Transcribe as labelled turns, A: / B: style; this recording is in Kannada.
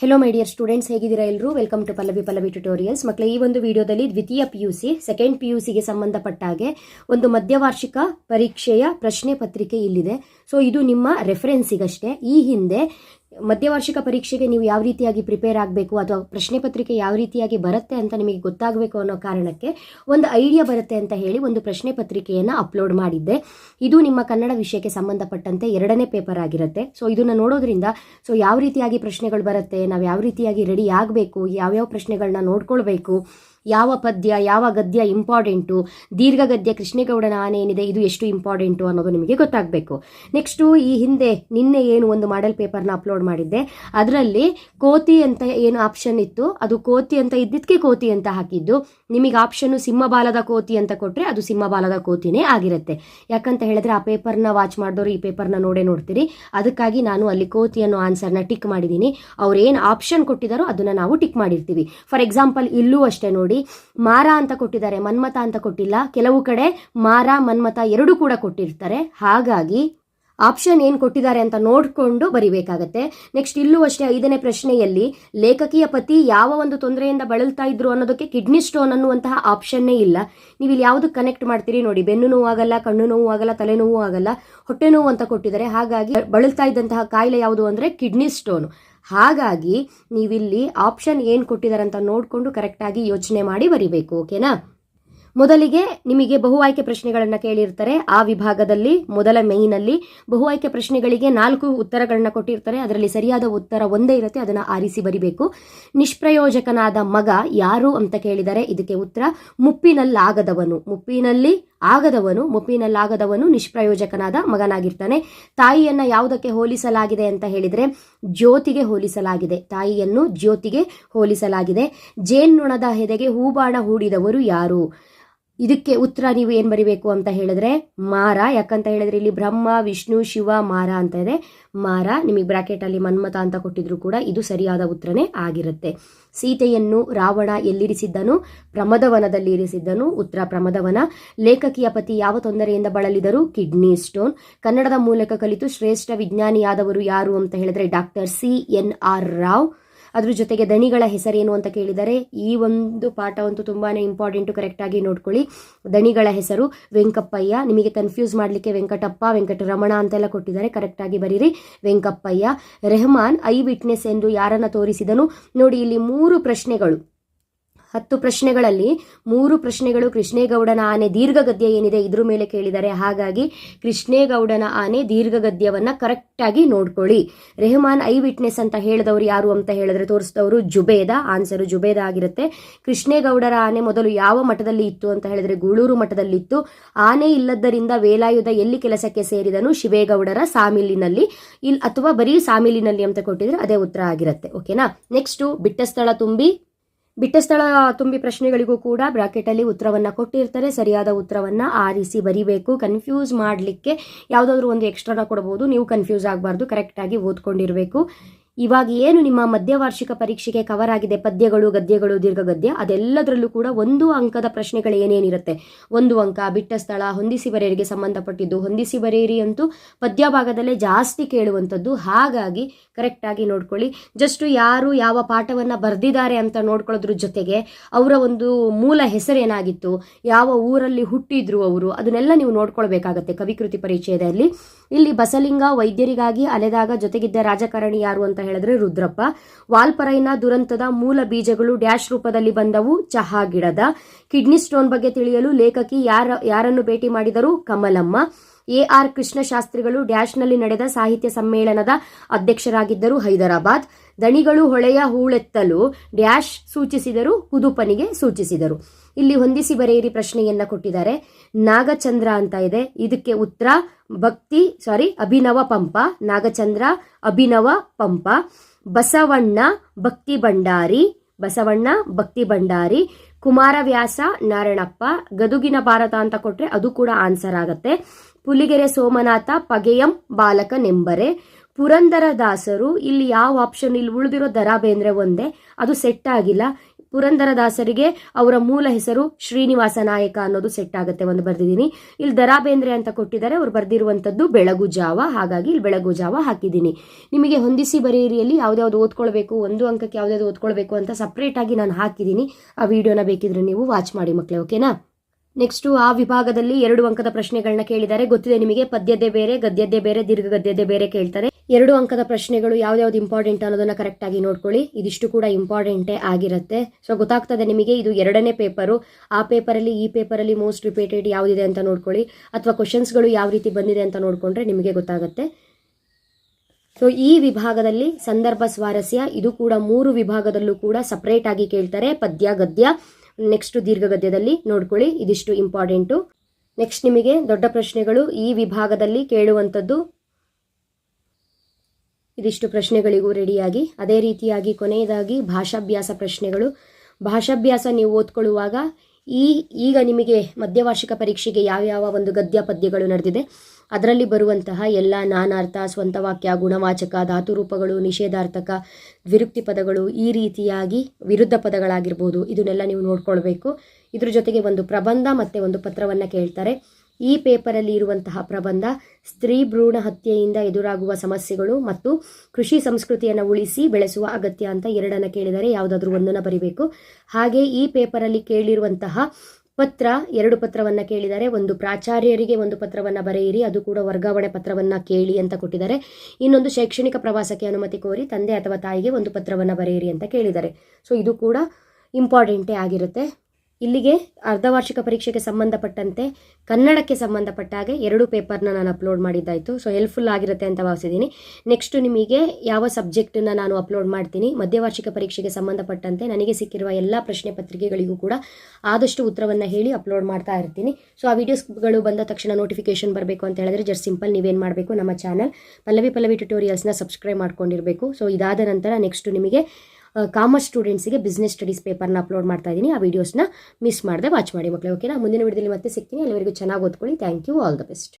A: ಹೆಲೋ ಡಿಯರ್ ಸ್ಟೂಡೆಂಟ್ಸ್ ಹೇಗಿದ್ದೀರಾ ಎಲ್ಲರೂ welcome to Pallavi Pallavi tutorials ಮಕ್ಕಳ ಈ ಒಂದು ವಿಡಿಯೋದಲ್ಲಿ ದ್ವಿತೀಯ P U C second P U ಸಿಗೆ ಸಂಬಂಧಪಟ್ಟ ಹಾಗೆ ಒಂದು ಮಧ್ಯವಾರ್ಷಿಕ ಪರೀಕ್ಷೆಯ ಪ್ರಶ್ನೆ ಪತ್ರಿಕೆ ಇಲ್ಲಿದೆ. ಸೊ ಇದು ನಿಮ್ಮ ರೆಫರೆನ್ಸಿಗಷ್ಟೇ ಈ ಹಿಂದೆ ಮಧ್ಯವಾರ್ಷಿಕ ಪರೀಕ್ಷೆಗೆ ನೀವು ಯಾವ ರೀತಿಯಾಗಿ ಪ್ರಿಪೇರ್ ಆಗಬೇಕು? ಅಥವಾ ಪ್ರಶ್ನೆ ಪತ್ರಿಕೆ ಯಾವ ರೀತಿಯಾಗಿ ಬರುತ್ತೆ ಅಂತ ನಿಮಗೆ ಗೊತ್ತಾಗಬೇಕು ಅನ್ನೋ ಕಾರಣಕ್ಕೆ ಒಂದು ಐಡಿಯಾ ಬರುತ್ತೆ ಅಂತ ಹೇಳಿ ಒಂದು ಪ್ರಶ್ನೆ ಪತ್ರಿಕೆಯನ್ನು ಅಪ್ಲೋಡ್ ಮಾಡಿದ್ದೆ. ಇದು ನಿಮ್ಮ ಕನ್ನಡ ವಿಷಯಕ್ಕೆ ಸಂಬಂಧಪಟ್ಟಂತೆ ಎರಡನೇ ಪೇಪರ್ ಆಗಿರುತ್ತೆ. ಸೊ ಇದನ್ನು ನೋಡೋದ್ರಿಂದ ಸೊ ಯಾವ ರೀತಿಯಾಗಿ ಪ್ರಶ್ನೆಗಳು ಬರುತ್ತೆ, ನಾವು ಯಾವ ರೀತಿಯಾಗಿ ರೆಡಿ ಆಗಬೇಕು, ಯಾವ್ಯಾವ ಪ್ರಶ್ನೆಗಳನ್ನ ನೋಡ್ಕೊಳ್ಬೇಕು ಯಾವ ಪದ್ಯ, ಯಾವ ಗದ್ಯ ಇಂಪಾರ್ಟೆಂಟು ದೀರ್ಘ ಗದ್ಯ ಕೃಷ್ಣೇಗೌಡನ ಆನೆ ಏನಿದೆ ಇದು ಎಷ್ಟು ಇಂಪಾರ್ಟೆಂಟು ಅನ್ನೋದು ನಿಮಗೆ ಗೊತ್ತಾಗಬೇಕು. ನೆಕ್ಸ್ಟು ಈ ಹಿಂದೆ ನಿನ್ನೆ ಏನು ಒಂದು ಮಾಡೆಲ್ ಪೇಪರ್ನ ಅಪ್ಲೋಡ್ ಮಾಡಿದ್ದೆ, ಅದರಲ್ಲಿ ಕೋತಿ ಅಂತ ಏನು ಆಪ್ಷನ್ ಇತ್ತು, ಅದು ಕೋತಿ ಅಂತ ಇದ್ದಿದ್ದಕ್ಕೆ ಕೋತಿ ಅಂತ ಹಾಕಿದ್ದು. ನಿಮಗೆ ಆಪ್ಷನ್ನು ಸಿಂಹಬಾಲದ ಕೋತಿ ಅಂತ ಕೊಟ್ಟರೆ ಅದು ಸಿಂಹಬಾಲದ ಕೋತಿನೇ ಆಗಿರುತ್ತೆ. ಯಾಕಂತ ಹೇಳಿದ್ರೆ ಆ ಪೇಪರ್ನ ವಾಚ್ ಮಾಡಿದವರು ಈ ಪೇಪರ್ನ ನೋಡೇ ನೋಡ್ತೀರಿ. ಅದಕ್ಕಾಗಿ ನಾನು ಅಲ್ಲಿ ಕೋತಿ ಅನ್ನೋ ಆನ್ಸರ್ನ ಟಿಕ್ ಮಾಡಿದ್ದೀನಿ. ಅವ್ರು ಏನು ಆಪ್ಷನ್ ಕೊಟ್ಟಿದ್ದಾರೋ ಅದನ್ನು ನಾವು ಟಿಕ್ ಮಾಡಿರ್ತೀವಿ. ಫಾರ್ ಎಕ್ಸಾಂಪಲ್ ಇಲ್ಲೂ ಅಷ್ಟೇ ನೋಡಿ ಮಾರ ಅಂತ ಕೊಟ್ಟಿದ್ದಾರೆ ಮನ್ಮತ ಅಂತ ಕೊಟ್ಟಿಲ್ಲ. ಕೆಲವು ಕಡೆ ಮಾರ ಮನ್ಮತ ಎರಡೂ ಕೂಡ ಕೊಟ್ಟಿರ್ತಾರೆ. ಹಾಗಾಗಿ ಆಪ್ಷನ್ ಏನು ಕೊಟ್ಟಿದ್ದಾರೆ ಅಂತ ನೋಡಿಕೊಂಡು ಬರಿಬೇಕಾಗತ್ತೆ. ನೆಕ್ಸ್ಟ್ ಇಲ್ಲೂ ಅಷ್ಟೇ ಐದನೇ ಪ್ರಶ್ನೆಯಲ್ಲಿ ಲೇಖಕಿಯ ಪತಿ ಯಾವ ಒಂದು ತೊಂದರೆಯಿಂದ ಬಳಲ್ತಾ ಇದ್ರು ಅನ್ನೋದಕ್ಕೆ ಕಿಡ್ನಿ ಸ್ಟೋನ್ ಅನ್ನುವಂತಹ ಆಪ್ಷನ್ನೇ ಇಲ್ಲ. ನೀವು ಇಲ್ಲಿ ಯಾವುದು ಕನೆಕ್ಟ್ ಮಾಡ್ತೀರಿ ನೋಡಿ, ಬೆನ್ನು ನೋವು ಆಗಲ್ಲ, ಕಣ್ಣು ನೋವು ಆಗಲ್ಲ ತಲೆನೋವು ಆಗಲ್ಲ, ಹೊಟ್ಟೆ ನೋವು ಅಂತ ಕೊಟ್ಟಿದ್ದಾರೆ. ಹಾಗಾಗಿ ಬಳಲ್ತಾ ಇದ್ದಂತಹ ಕಾಯಿಲೆ ಯಾವುದು ಅಂದರೆ ಕಿಡ್ನಿ ಸ್ಟೋನ್. ಹಾಗಾಗಿ ನೀವಿಲ್ಲಿ ಆಪ್ಷನ್ ಏನು ಕೊಟ್ಟಿದ್ದಾರೆ ಅಂತ ನೋಡಿಕೊಂಡು ಕರೆಕ್ಟಾಗಿ ಯೋಚನೆ ಮಾಡಿ ಬರಿಬೇಕು ಓಕೆನಾ ಮೊದಲಿಗೆ ನಿಮಗೆ ಬಹು ಆಯ್ಕೆ ಪ್ರಶ್ನೆಗಳನ್ನು ಕೇಳಿರ್ತಾರೆ. ಆ ವಿಭಾಗದಲ್ಲಿ, ಮೊದಲ ಮೇಯ್ನಲ್ಲಿ ಬಹು ಆಯ್ಕೆ ಪ್ರಶ್ನೆಗಳಿಗೆ ನಾಲ್ಕು ಉತ್ತರಗಳನ್ನ ಕೊಟ್ಟಿರ್ತಾರೆ. ಅದರಲ್ಲಿ ಸರಿಯಾದ ಉತ್ತರ ಒಂದೇ ಇರುತ್ತೆ, ಅದನ್ನು ಆರಿಸಿ ಬರಿಬೇಕು. ನಿಷ್ಪ್ರಯೋಜಕನಾದ ಮಗ ಯಾರು ಅಂತ ಕೇಳಿದರೆ ಇದಕ್ಕೆ ಉತ್ತರ ಮುಪ್ಪಿನಲ್ಲಾಗದವನು. ಮುಪ್ಪಿನಲ್ಲಿ ಆಗದವನು, ಮುಪ್ಪಿನಲ್ಲಾಗದವನು ನಿಷ್ಪ್ರಯೋಜಕನಾದ ಮಗನಾಗಿರ್ತಾನೆ. ತಾಯಿಯನ್ನ ಯಾವುದಕ್ಕೆ ಹೋಲಿಸಲಾಗಿದೆ ಅಂತ ಹೇಳಿದರೆ, ಜ್ಯೋತಿಗೆ ಹೋಲಿಸಲಾಗಿದೆ. ತಾಯಿಯನ್ನು ಜ್ಯೋತಿಗೆ ಹೋಲಿಸಲಾಗಿದೆ. ಜೇನ್ನೊಣದ ಹೆದೆಗೆ ಹೂಬಾಣ ಹೂಡಿದವರು ಯಾರು? ಇದಕ್ಕೆ ಉತ್ತರ ನೀವು ಏನು ಬರಿಬೇಕು ಅಂತ ಹೇಳಿದ್ರೆ, ಮಾರ. ಯಾಕಂತ ಹೇಳಿದ್ರೆ ಇಲ್ಲಿ ಬ್ರಹ್ಮ, ವಿಷ್ಣು, ಶಿವ, ಮಾರ ಅಂತ ಇದೆ. ಮಾರ ನಿಮಗೆ ಬ್ರಾಕೆಟಲ್ಲಿ ಮನ್ಮತ ಅಂತ ಕೊಟ್ಟಿದ್ರು ಕೂಡ ಇದು ಸರಿಯಾದ ಉತ್ತರನೇ ಆಗಿರುತ್ತೆ. ಸೀತೆಯನ್ನು ರಾವಣ ಎಲ್ಲಿರಿಸಿದ್ದನು? ಪ್ರಮದವನದಲ್ಲಿ ಇರಿಸಿದ್ದನು. ಉತ್ತರ ಪ್ರಮದವನ. ಲೇಖಕಿಯ ಪತಿ ಯಾವ ತೊಂದರೆಯಿಂದ ಬಳಲಿದರು? Kidney stone. ಕನ್ನಡದ ಮೂಲಕ ಕಲಿತು ಶ್ರೇಷ್ಠ ವಿಜ್ಞಾನಿಯಾದವರು ಯಾರು ಅಂತ ಹೇಳಿದ್ರೆ doctor C N R Rao. ಅದ್ರ ಜೊತೆಗೆ ದಣಿಗಳ ಹೆಸರೇನು ಅಂತ ಕೇಳಿದರೆ ಈ ಒಂದು ಪಾಠ ಅಂತೂ ತುಂಬಾ ಇಂಪಾರ್ಟೆಂಟು ಕರೆಕ್ಟಾಗಿ ನೋಡ್ಕೊಳ್ಳಿ. ದಣಿಗಳ ಹೆಸರು ವೆಂಕಪ್ಪಯ್ಯ. ನಿಮಗೆ ಕನ್ಫ್ಯೂಸ್ ಮಾಡಲಿಕ್ಕೆ ವೆಂಕಟಪ್ಪ, ವೆಂಕಟರಮಣ ಅಂತೆಲ್ಲ ಕೊಟ್ಟಿದ್ದಾರೆ. ಕರೆಕ್ಟಾಗಿ ಬರೀರಿ. ವೆಂಕಪ್ಪಯ್ಯ, ರೆಹಮಾನ್, ಐ ವಿಟ್ನೆಸ್ ಎಂದು ಯಾರನ್ನ ತೋರಿಸಿದನು? ನೋಡಿ, ಇಲ್ಲಿ ಮೂರು ಪ್ರಶ್ನೆಗಳು. ಹತ್ತು ಪ್ರಶ್ನೆಗಳಲ್ಲಿ ಮೂರು ಪ್ರಶ್ನೆಗಳು ಕೃಷ್ಣೇಗೌಡನ ಆನೆ ದೀರ್ಘ ಗದ್ಯ ಏನಿದೆ ಇದ್ರ ಮೇಲೆ ಕೇಳಿದ್ದಾರೆ ಹಾಗಾಗಿ ಕೃಷ್ಣೇಗೌಡನ ಆನೆ ದೀರ್ಘ ಗದ್ಯವನ್ನ ಕರೆಕ್ಟಾಗಿ ನೋಡ್ಕೊಳ್ಳಿ. ರೆಹಮಾನ್ ಐ ವಿಟ್ನೆಸ್ ಅಂತ ಹೇಳಿದವರು ಯಾರು ಅಂತ ಹೇಳಿದ್ರೆ ತೋರಿಸಿದವರು ಜುಬೇದ. ಆನ್ಸರು ಜುಬೇದ ಆಗಿರುತ್ತೆ. ಕೃಷ್ಣೇಗೌಡರ ಆನೆ ಮೊದಲು ಯಾವ ಮಠದಲ್ಲಿ ಇತ್ತು ಅಂತ ಹೇಳಿದ್ರೆ ಗೂಳೂರು ಮಠದಲ್ಲಿ ಇತ್ತು ಆನೆ ಇಲ್ಲದ್ದರಿಂದ ವೇಲಾಯುಧ ಎಲ್ಲಿ ಕೆಲಸಕ್ಕೆ ಸೇರಿದನು? ಶಿವೇಗೌಡರ ಸಾಮಿಲಿನಲ್ಲಿ. ಇಲ್ ಅಥವಾ ಬರೀ ಸಾಮಿಲಿನಲ್ಲಿ ಅಂತ ಕೊಟ್ಟಿದ್ರೆ ಅದೇ ಉತ್ತರ ಆಗಿರುತ್ತೆ. ಓಕೆನಾ ನೆಕ್ಸ್ಟು ಬಿಟ್ಟ ಸ್ಥಳ ತುಂಬಿ. ಬಿಟ್ಟ ಸ್ಥಳ ತುಂಬಿ ಪ್ರಶ್ನೆಗಳಿಗೂ ಕೂಡ ಬ್ರಾಕೆಟಲ್ಲಿ ಉತ್ತರವನ್ನು ಕೊಟ್ಟಿರ್ತಾರೆ. ಸರಿಯಾದ ಉತ್ತರವನ್ನು ಆರಿಸಿ ಬರಿಬೇಕು. ಕನ್ಫ್ಯೂಸ್ ಮಾಡಲಿಕ್ಕೆ ಯಾವುದಾದ್ರೂ ಒಂದು ಎಕ್ಸ್ಟ್ರಾನ ಕೊಡಬಹುದು ನೀವು ಕನ್ಫ್ಯೂಸ್ ಆಗಬಾರ್ದು. ಕರೆಕ್ಟಾಗಿ ಓದ್ಕೊಂಡಿರಬೇಕು. ಇವಾಗ ಏನು ನಿಮ್ಮ ಮಧ್ಯವಾರ್ಷಿಕ ಪರೀಕ್ಷೆಗೆ ಕವರ್ ಆಗಿದೆ? ಪದ್ಯಗಳು, ಗದ್ಯಗಳು, ದೀರ್ಘಗದ್ಯ, ಅದೆಲ್ಲದರಲ್ಲೂ ಕೂಡ ಒಂದು ಅಂಕದ ಪ್ರಶ್ನೆಗಳು ಏನೇನಿರುತ್ತೆ? ಒಂದು ಅಂಕ, ಬಿಟ್ಟ ಸ್ಥಳ, ಹೊಂದಿಸಿ ಬರೆಯರಿಗೆ ಸಂಬಂಧಪಟ್ಟಿದ್ದು, ಹೊಂದಿಸಿ ಬರೆಯಿರಿ ಅಂತೂ ಪದ್ಯ ಭಾಗದಲ್ಲೇ ಜಾಸ್ತಿ ಕೇಳುವಂಥದ್ದು. ಹಾಗಾಗಿ ಕರೆಕ್ಟಾಗಿ ನೋಡ್ಕೊಳ್ಳಿ. ಜಸ್ಟ್ ಯಾರು ಯಾವ ಪಾಠವನ್ನು ಬರೆದಿದ್ದಾರೆ ಅಂತ ನೋಡ್ಕೊಳ್ಳೋದ್ರ ಜೊತೆಗೆ ಅವರ ಒಂದು ಮೂಲ ಹೆಸರೇನಾಗಿತ್ತು ಯಾವ ಊರಲ್ಲಿ ಹುಟ್ಟಿದ್ರು ಅವರು? ಅದನ್ನೆಲ್ಲ ನೀವು ನೋಡ್ಕೊಳ್ಬೇಕಾಗತ್ತೆ ಕವಿಕೃತಿ ಪರಿಚಯದಲ್ಲಿ ಇಲ್ಲಿ ಬಸಲಿಂಗ ವೈದ್ಯರಿಗಾಗಿ ಅಲೆದಾಗ ಜೊತೆಗಿದ್ದ ರಾಜಕಾರಣಿ ಯಾರು ಅಂತ ಹೇಳಿದ್ರೆ ರುದ್ರಪ್ಪ, ವಾಲ್ಪರೈನ ದುರಂತದ ಮೂಲ ಬೀಜಗಳು ಡ್ಯಾಶ್ ರೂಪದಲ್ಲಿ ಬಂದವು, ಚಹಾ ಗಿಡದ. ಕಿಡ್ನಿ ಸ್ಟೋನ್ ಬಗ್ಗೆ ತಿಳಿಯಲು ಲೇಖಕಿ ಯಾರ, ಯಾರನ್ನು ಭೇಟಿ ಮಾಡಿದರು? ಕಮಲಮ್ಮ. ಎ ಆರ್ ಕೃಷ್ಣಶಾಸ್ತ್ರಿಗಳು ಡ್ಯಾಶ್ನಲ್ಲಿ ನಡೆದ ಸಾಹಿತ್ಯ ಸಮ್ಮೇಳನದ ಅಧ್ಯಕ್ಷರಾಗಿದ್ದರು ಹೈದರಾಬಾದ್. ದಣಿಗಳು ಹೊಳೆಯ ಹೂಳೆತ್ತಲು ಡ್ಯಾಶ್ ಸೂಚಿಸಿದರು ಕುದುಪನಿಗೆ ಸೂಚಿಸಿದರು. ಇಲ್ಲಿ ಹೊಂದಿಸಿ ಬರೆಯಿರಿ ಪ್ರಶ್ನೆಯನ್ನ ಕೊಟ್ಟಿದ್ದಾರೆ. ನಾಗಚಂದ್ರ ಅಂತ ಇದೆ. ಇದಕ್ಕೆ ಉತ್ತರ, ಭಕ್ತಿ, ಸಾರಿ, ಅಭಿನವ ಪಂಪ. ನಾಗಚಂದ್ರ, ಅಭಿನವ ಪಂಪ. ಬಸವಣ್ಣ, ಭಕ್ತಿ ಭಂಡಾರಿ. ಬಸವಣ್ಣ, ಭಕ್ತಿ ಭಂಡಾರಿ. ಕುಮಾರವ್ಯಾಸ, ನಾರಾಯಣಪ್ಪ. ಗದುಗಿನ ಭಾರತ ಅಂತ ಕೊಟ್ರೆ ಅದು ಕೂಡ ಆನ್ಸರ್ ಆಗತ್ತೆ. ಪುಲಿಗೆರೆ ಸೋಮನಾಥ, ಪಗೆಯಂ, ಬಾಲಕನೆಂಬರೆ ಪುರಂದರದಾಸರು ಇಲ್ಲಿ ಯಾವ ಆಪ್ಷನ್ ಇಲ್ಲಿ ಉಳಿದಿರೋ ದರಾ ಬೇಂದ್ರೆ ಒಂದೇ, ಅದು ಸೆಟ್ ಆಗಿಲ್ಲ. ಪುರಂದರದಾಸರಿಗೆ ಅವರ ಮೂಲ ಹೆಸರು ಶ್ರೀನಿವಾಸ ನಾಯಕ ಅನ್ನೋದು ಸೆಟ್ ಆಗುತ್ತೆ ಒಂದು ಬರೆದಿದ್ದೀನಿ. ಇಲ್ಲಿ ದರಾ ಬೇಂದ್ರೆ ಅಂತ ಕೊಟ್ಟಿದ್ದಾರೆ, ಅವ್ರು ಬರೆದಿರುವಂಥದ್ದು ಬೆಳಗು ಜಾವ, ಹಾಗಾಗಿ ಇಲ್ಲಿ ಬೆಳಗು ಜಾವ ಹಾಕಿದ್ದೀನಿ. ನಿಮಗೆ ಹೊಂದಿಸಿ ಬರೆಯಿರಿಯಲ್ಲಿ ಯಾವ್ದಾವ್ದು ಓದ್ಕೊಳ್ಬೇಕು, ಒಂದು ಅಂಕಕ್ಕೆ ಯಾವ್ದಾವ್ದು ಓದ್ಕೊಳ್ಬೇಕು ಅಂತ ಸಪ್ರೇಟಾಗಿ ನಾನು ಹಾಕಿದ್ದೀನಿ. ಆ ವಿಡಿಯೋನ ಬೇಕಿದ್ರೆ ನೀವು ವಾಚ್ ಮಾಡಿ ಮಕ್ಕಳೇ ಓಕೆನಾ ನೆಕ್ಸ್ಟು ಆ ವಿಭಾಗದಲ್ಲಿ ಎರಡು ಅಂಕದ ಪ್ರಶ್ನೆಗಳನ್ನ ಕೇಳಿದ್ದಾರೆ. ಗೊತ್ತಿದೆ ನಿಮಗೆ, ಪದ್ಯದ್ದೇ ಬೇರೆ, ಗದ್ಯದ್ದೇ ಬೇರೆ ದೀರ್ಘ ಗದ್ಯದ್ದೇ ಬೇರೆ ಕೇಳ್ತಾರೆ. ಎರಡು ಅಂಕದ ಪ್ರಶ್ನೆಗಳು ಯಾವ್ದಾವ್ದು ಇಂಪಾರ್ಟೆಂಟ್ ಅನ್ನೋದನ್ನ ಕರೆಕ್ಟ್ ಆಗಿ ನೋಡ್ಕೊಳ್ಳಿ. ಇದಿಷ್ಟು ಕೂಡ ಇಂಪಾರ್ಟೆಂಟೇ ಆಗಿರುತ್ತೆ. ಸೊ ಗೊತ್ತಾಗ್ತದೆ ನಿಮಗೆ, ಇದು ಎರಡನೇ ಪೇಪರು ಆ ಪೇಪರಲ್ಲಿ ಈ ಪೇಪರಲ್ಲಿ ಮೋಸ್ಟ್ ರಿಪೀಟೆಡ್ ಯಾವುದಿದೆ ಅಂತ ನೋಡ್ಕೊಳ್ಳಿ. ಅಥವಾ ಕ್ವಶನ್ಸ್ಗಳು ಯಾವ ರೀತಿ ಬಂದಿದೆ ಅಂತ ನೋಡಿಕೊಂಡ್ರೆ ನಿಮಗೆ ಗೊತ್ತಾಗುತ್ತೆ. ಸೊ ಈ ವಿಭಾಗದಲ್ಲಿ ಸಂದರ್ಭ ಸ್ವಾರಸ್ಯ, ಇದು ಕೂಡ ಮೂರು ವಿಭಾಗದಲ್ಲೂ ಕೂಡ ಸಪರೇಟ್ ಆಗಿ ಕೇಳ್ತಾರೆ. ಪದ್ಯ, ಗದ್ಯ. ನೆಕ್ಸ್ಟ್ ದೀರ್ಘ ಗದ್ಯದಲ್ಲಿ ನೋಡ್ಕೊಳ್ಳಿ, ಇದಿಷ್ಟು ಇಂಪಾರ್ಟೆಂಟು ನೆಕ್ಸ್ಟ್ ನಿಮಗೆ ದೊಡ್ಡ ಪ್ರಶ್ನೆಗಳು, ಈ ವಿಭಾಗದಲ್ಲಿ ಕೇಳುವಂಥದ್ದು. ಇದಿಷ್ಟು ಪ್ರಶ್ನೆಗಳಿಗೂ ರೆಡಿಯಾಗಿ, ಅದೇ ರೀತಿಯಾಗಿ ಕೊನೆಯದಾಗಿ ಭಾಷಾಭ್ಯಾಸ ಪ್ರಶ್ನೆಗಳು. ಭಾಷಾಭ್ಯಾಸ ನೀವು ಓದ್ಕೊಳ್ಳುವಾಗ ಈ, ಈಗ ನಿಮಗೆ ಮಧ್ಯವಾರ್ಷಿಕ ಪರೀಕ್ಷೆಗೆ ಯಾವ್ಯಾವ ಒಂದು ಗದ್ಯ ಪದ್ಯಗಳು ನಡೆದಿದೆ? ಅದರಲ್ಲಿ ಬರುವಂತಹ ಎಲ್ಲ ನಾನಾರ್ಥ ಸ್ವಂತ ವಾಕ್ಯ ಗುಣವಾಚಕ ಧಾತುರೂಪಗಳು ನಿಷೇಧಾರ್ಥಕ ವಿರುಕ್ತಿ ಪದಗಳು ಈ ರೀತಿಯಾಗಿ ವಿರುದ್ಧ ಪದಗಳಾಗಿರ್ಬೋದು. ಇದನ್ನೆಲ್ಲ ನೀವು ನೋಡ್ಕೊಳ್ಬೇಕು. ಇದ್ರ ಜೊತೆಗೆ ಒಂದು ಪ್ರಬಂಧ ಮತ್ತು ಒಂದು ಪತ್ರವನ್ನು ಕೇಳ್ತಾರೆ. ಈ ಪೇಪರಲ್ಲಿ ಇರುವಂತಹ ಪ್ರಬಂಧ, ಸ್ತ್ರೀ ಭ್ರೂಣ ಹತ್ಯೆಯಿಂದ ಎದುರಾಗುವ ಸಮಸ್ಯೆಗಳು ಮತ್ತು ಕೃಷಿ ಸಂಸ್ಕೃತಿಯನ್ನು ಉಳಿಸಿ ಬೆಳೆಸುವ ಅಗತ್ಯ ಅಂತ ಎರಡನ್ನ ಕೇಳಿದರೆ ಯಾವುದಾದ್ರೂ ಒಂದನ್ನು ಬರಿಬೇಕು. ಹಾಗೆ ಈ ಪೇಪರಲ್ಲಿ ಕೇಳಿರುವಂತಹ ಪತ್ರ, ಎರಡು ಪತ್ರವನ್ನು ಕೇಳಿದ್ದಾರೆ ಒಂದು ಪ್ರಾಚಾರ್ಯರಿಗೆ ಒಂದು ಪತ್ರವನ್ನು ಬರೆಯಿರಿ, ಅದು ಕೂಡ ವರ್ಗಾವಣೆ ಪತ್ರವನ್ನು ಕೇಳಿ ಅಂತ ಕೊಟ್ಟಿದ್ದಾರೆ. ಇನ್ನೊಂದು ಶೈಕ್ಷಣಿಕ ಪ್ರವಾಸಕ್ಕೆ ಅನುಮತಿ ಕೋರಿ ತಂದೆ ಅಥವಾ ತಾಯಿಗೆ ಒಂದು ಪತ್ರವನ್ನು ಬರೆಯಿರಿ ಅಂತ ಕೇಳಿದ್ದಾರೆ. ಸೊ ಇದು ಕೂಡ ಇಂಪಾರ್ಟೆಂಟೇ ಆಗಿರುತ್ತೆ. ಇಲ್ಲಿಗೆ ಅರ್ಧವಾರ್ಷಿಕ ಪರೀಕ್ಷೆಗೆ ಸಂಬಂಧಪಟ್ಟಂತೆ ಕನ್ನಡಕ್ಕೆ ಸಂಬಂಧಪಟ್ಟ ಹಾಗೆ ಎರಡು ಪೇಪರ್ನ ನಾನು ಅಪ್ಲೋಡ್ ಮಾಡಿದ್ದಾಯಿತು. ಸೊ ಹೆಲ್ಪ್ಫುಲ್ ಆಗಿರುತ್ತೆ ಅಂತ ಭಾವಿಸಿದ್ದೀನಿ. ನೆಕ್ಸ್ಟ್ ನಿಮಗೆ ಯಾವ ಸಬ್ಜೆಕ್ಟನ್ನು ನಾನು ಅಪ್ಲೋಡ್ ಮಾಡ್ತೀನಿ, ಮಧ್ಯವಾರ್ಷಿಕ ಪರೀಕ್ಷೆಗೆ ಸಂಬಂಧಪಟ್ಟಂತೆ ನನಗೆ ಸಿಕ್ಕಿರುವ ಎಲ್ಲ ಪ್ರಶ್ನೆ ಪತ್ರಿಕೆಗಳಿಗೂ ಕೂಡ ಆದಷ್ಟು ಉತ್ತರವನ್ನು ಹೇಳಿ ಅಪ್ಲೋಡ್ ಮಾಡ್ತಾ ಇರ್ತೀನಿ. ಸೊ ಆ ವೀಡಿಯೋಸ್ಗಳು ಬಂದ ತಕ್ಷಣ ನೋಟಿಫಿಕೇಶನ್ ಬರಬೇಕು ಅಂತ ಹೇಳಿದ್ರೆ ಜಸ್ಟ್ ಸಿಂಪಲ್ ನೀವೇನು ಮಾಡಬೇಕು ನಮ್ಮ ಚಾನಲ್. ಪಲ್ಲವಿ ಪಲ್ಲವಿ ಟ್ಯುಟೋರಿಯಲ್ಸ್ನ ಸಬ್ಸ್ಕ್ರೈಬ್ ಮಾಡ್ಕೊಂಡಿರಬೇಕು. ಸೊ ಇದಾದ ನಂತರ ನೆಕ್ಸ್ಟ್ ನಿಮಗೆ ಕಾಮರ್ಸ್ ಸ್ಟೂಡೆಂಟ್ಸಿಗೆ ಬಿಸ್ನೆಸ್ ಸ್ಟಡೀಸ್ ಪೇಪರ್ನ ಅಪ್ಲೋಡ್ ಮಾಡ್ತಾ ಇದ್ದೀನಿ ಆ ವೀಡಿಯೋಸ್ನ ಮಿಸ್ ಮಾಡದೆ ವಾಚ್ ಮಾಡಿ ಮಕ್ಕಳು ಓಕೆನಾ ಮುಂದಿನ ವಿಡಿಯೋದಲ್ಲಿ ಮತ್ತೆ ಸಿಗ್ತೀನಿ. ಅಲ್ಲಿವರೆಗೂ ಚೆನ್ನಾಗಿ ಓದ್ಕೊಳ್ಳಿ. Thank you all the best